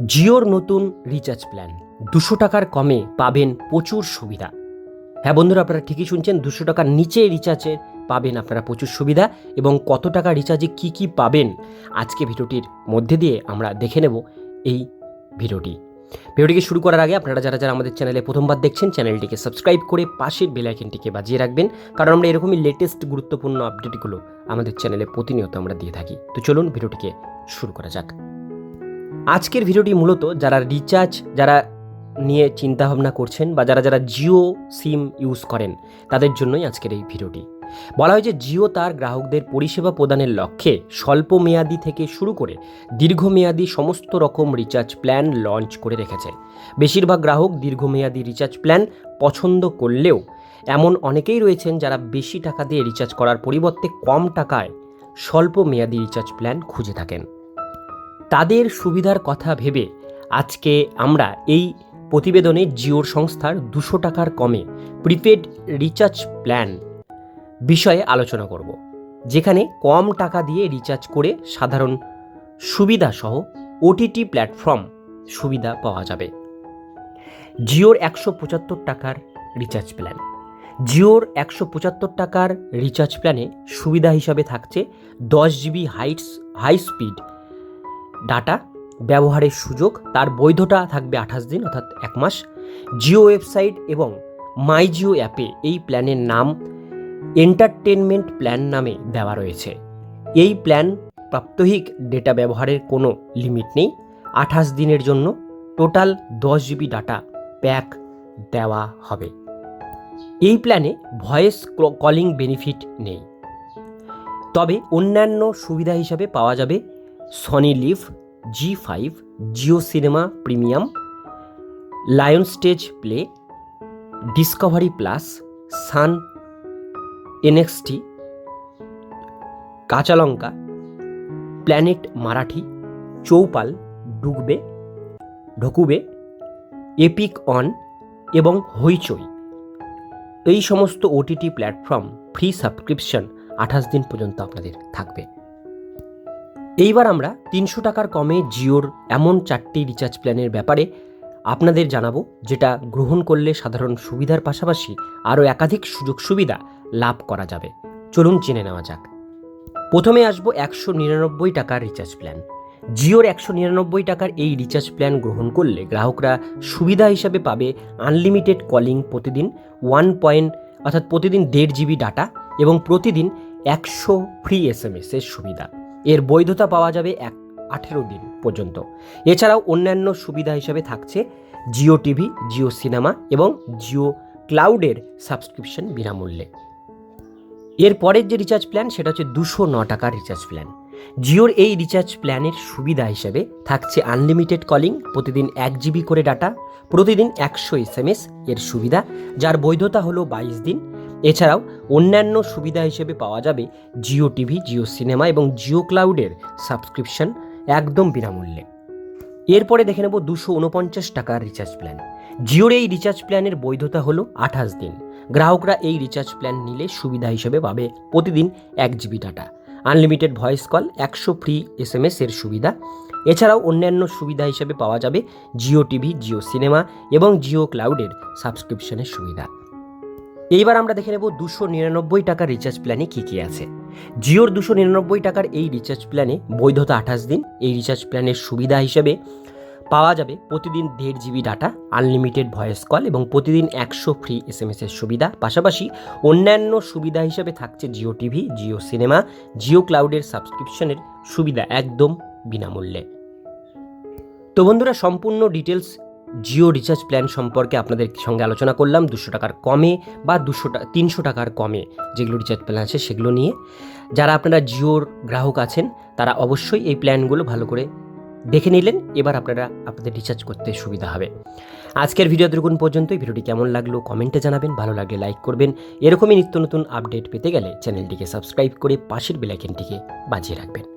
জিওর নতুন recharge plan. দুশো টাকার কমে পাবেন প্রচুর সুবিধা। হ্যাঁ বন্ধুরা, আপনারা ঠিকই শুনছেন, দুশো টাকার নিচে রিচার্জে পাবেন আপনারা প্রচুর সুবিধা এবং কত টাকা রিচার্জে কি কি পাবেন আজকে ভিডিওটির মধ্যে দিয়ে আমরা দেখে নেব এই ভিডিওটি। ভিডিওটিকে শুরু করার আগে আপনারা যারা যারা আমাদের চ্যানেলে প্রথমবার দেখছেন, চ্যানেলটিকে সাবস্ক্রাইব করে পাশের বেলাইকেনটিকে বাজিয়ে রাখবেন, কারণ আমরা এরকমই লেটেস্ট গুরুত্বপূর্ণ আপডেটগুলো আমাদের চ্যানেলে প্রতিনিয়ত আমরা দিয়ে থাকি। তো চলুন ভিডিওটিকে শুরু করা যাক। আজকের ভিডিওটি মূলত যারা রিচার্জ যারা নিয়ে চিন্তাভাবনা করছেন বা যারা যারা জিও সিম ইউজ করেন, তাদের জন্যই আজকের এই ভিডিওটি। বলা হয় যে জিও তার গ্রাহকদের পরিষেবা প্রদানের লক্ষ্যে স্বল্প মেয়াদি থেকে শুরু করে দীর্ঘমেয়াদী সমস্ত রকম রিচার্জ প্ল্যান লঞ্চ করে রেখেছে। বেশিরভাগ গ্রাহক দীর্ঘমেয়াদি রিচার্জ প্ল্যান পছন্দ করলেও এমন অনেকেই রয়েছেন যারা বেশি টাকা দিয়ে রিচার্জ করার পরিবর্তে কম টাকায় স্বল্প মেয়াদি রিচার্জ প্ল্যান খুঁজে থাকেন। তাদের সুবিধার কথা ভেবে আজকে আমরা এই প্রতিবেদনে জিওর সংস্থার দুশো টাকার কমে প্রিপেড রিচার্জ প্ল্যান বিষয়ে আলোচনা করব, যেখানে কম টাকা দিয়ে রিচার্জ করে সাধারণ সুবিধাসহ ওটিটি প্ল্যাটফর্ম সুবিধা পাওয়া যাবে। জিওর একশো পঁচাত্তর টাকার রিচার্জ প্ল্যান। জিওর একশো পঁচাত্তর টাকার রিচার্জ প্ল্যানে সুবিধা হিসাবে থাকছে দশ জিবি হাইটস, হাই স্পিড ডাটা, ব্যবহারের সুযোগ, তার বৈধতা থাকবে আঠাশ দিন অর্থাৎ এক মাস। জিও ওয়েবসাইট এবং মাই জিও অ্যাপে এই প্ল্যানের নাম এন্টারটেনমেন্ট প্ল্যান নামে দেওয়া রয়েছে। এই প্ল্যান প্রাত্যহিক ডেটা ব্যবহারের কোনো লিমিট নেই। আঠাশ দিনের জন্য টোটাল দশ জিবি ডাটা প্যাক দেওয়া হবে। এই প্ল্যানে ভয়েস কলিং বেনিফিট নেই। তবে অন্যান্য সুবিধা হিসাবে পাওয়া যাবে Sony LIV Zee five Jio Cinema premium Lionsgate Play Discovery Plus Sun NXT Kanchalanka Planet Marathi Chaupal DocuBay ঢকুবে Epic On এবং হইচই এই সমস্ত ওটিটি প্ল্যাটফর্ম ফ্রি সাবস্ক্রিপশন আঠাশ দিন পর্যন্ত আপনাদের থাকবে। এইবার আমরা তিনশো টাকার কমে জিওর এমন চারটি রিচার্জ প্ল্যানের ব্যাপারে আপনাদের জানাব, যেটা গ্রহণ করলে সাধারণ সুবিধার পাশাপাশি আরও একাধিক সুযোগ সুবিধা লাভ করা যাবে। চলুন জেনে নেওয়া যাক। প্রথমে আসব একশো নিরানব্বই টাকার রিচার্জ প্ল্যান জিওর একশো নিরানব্বই টাকার এই রিচার্জ প্ল্যান গ্রহণ করলে গ্রাহকরা সুবিধা হিসাবে পাবে আনলিমিটেড কলিং প্রতিদিন ওয়ান পয়েন্ট অর্থাৎ প্রতিদিন দেড় জিবি ডাটা এবং প্রতিদিন একশো ফ্রি এস এম এর সুবিধা। এর বৈধতা পাওয়া যাবে এক আঠেরো দিন পর্যন্ত। এছাড়াও অন্যান্য সুবিধা হিসাবে থাকছে জিও টিভি, জিও সিনেমা এবং জিও ক্লাউডের সাবস্ক্রিপশন বিনামূল্যে। এর পরের যে রিচার্জ প্ল্যান, সেটা হচ্ছে দুশো ন টাকার রিচার্জ প্ল্যান। জিওর এই রিচার্জ প্ল্যানের সুবিধা হিসেবে থাকছে আনলিমিটেড কলিং, প্রতিদিন এক জিবি করে ডাটা, প্রতিদিন একশো এস এর সুবিধা, যার বৈধতা হলো বাইশ দিন। এছাড়াও অন্যান্য সুবিধা হিসেবে পাওয়া যাবে জিও টিভি, জিও সিনেমা এবং জিও ক্লাউডের সাবস্ক্রিপশন একদম বিনামূল্যে। এরপরে দেখে নেব দুশো উনপঞ্চাশ টাকার রিচার্জ প্ল্যান জিওর এই রিচার্জ প্ল্যানের বৈধতা হলো আঠাশ দিন। গ্রাহকরা এই রিচার্জ প্ল্যান নিলে সুবিধা হিসেবে পাবে প্রতিদিন এক GB data unlimited voice call একশো ফ্রি এস এম এর সুবিধা। এছাড়াও অন্যান্য সুবিধা হিসেবে পাওয়া যাবে জিও টিভি, জিও সিনেমা এবং জিও ক্লাউডের সাবস্ক্রিপশনের সুবিধা। এইবার আমরা দেখে নেব দুশো নিরানব্বই টাকার রিচার্জ প্ল্যানে কী কী আছে। জিওর দুশো নিরানব্বই টাকার এই রিচার্জ প্ল্যানে বৈধতা আঠাশ দিন, এই রিচার্জ প্ল্যানের সুবিধা হিসেবে পাওয়া যাবে প্রতিদিন দেড় GB data unlimited voice call এবং প্রতিদিন একশো ফ্রি এস এম এসের সুবিধা। পাশাপাশি অন্যান্য সুবিধা হিসেবে থাকছে জিও টিভি, জিও সিনেমা, জিও ক্লাউডের সাবস্ক্রিপশনের সুবিধা একদম বিনামূল্যে। তো বন্ধুরা, সম্পূর্ণ ডিটেলস জিও রিচার্জ প্ল্যান সম্পর্কে আপনাদের সঙ্গে আলোচনা করলাম, দুশো টাকার কমে বা দুশো টাকা তিনশো টাকার কমে যেগুলো রিচার্জ প্ল্যান আছে সেগুলো নিয়ে। যারা আপনারা জিওর গ্রাহক আছেন, তারা অবশ্যই এই প্ল্যানগুলো ভালো করে দেখে নিলেন, এবার আপনারা, আপনাদের রিচার্জ করতে সুবিধা হবে। আজকের ভিডিও দেখুন পর্যন্তই। ভিডিওটি কেমন লাগল কমেন্টে জানাবেন, ভালো লাগলে লাইক করবেন। এরকমই নিত্য নতুন আপডেট পেতে গেলে চ্যানেলটিকে সাবস্ক্রাইব করে পাশের বেলাইকেনটিকে বাজিয়ে রাখবেন।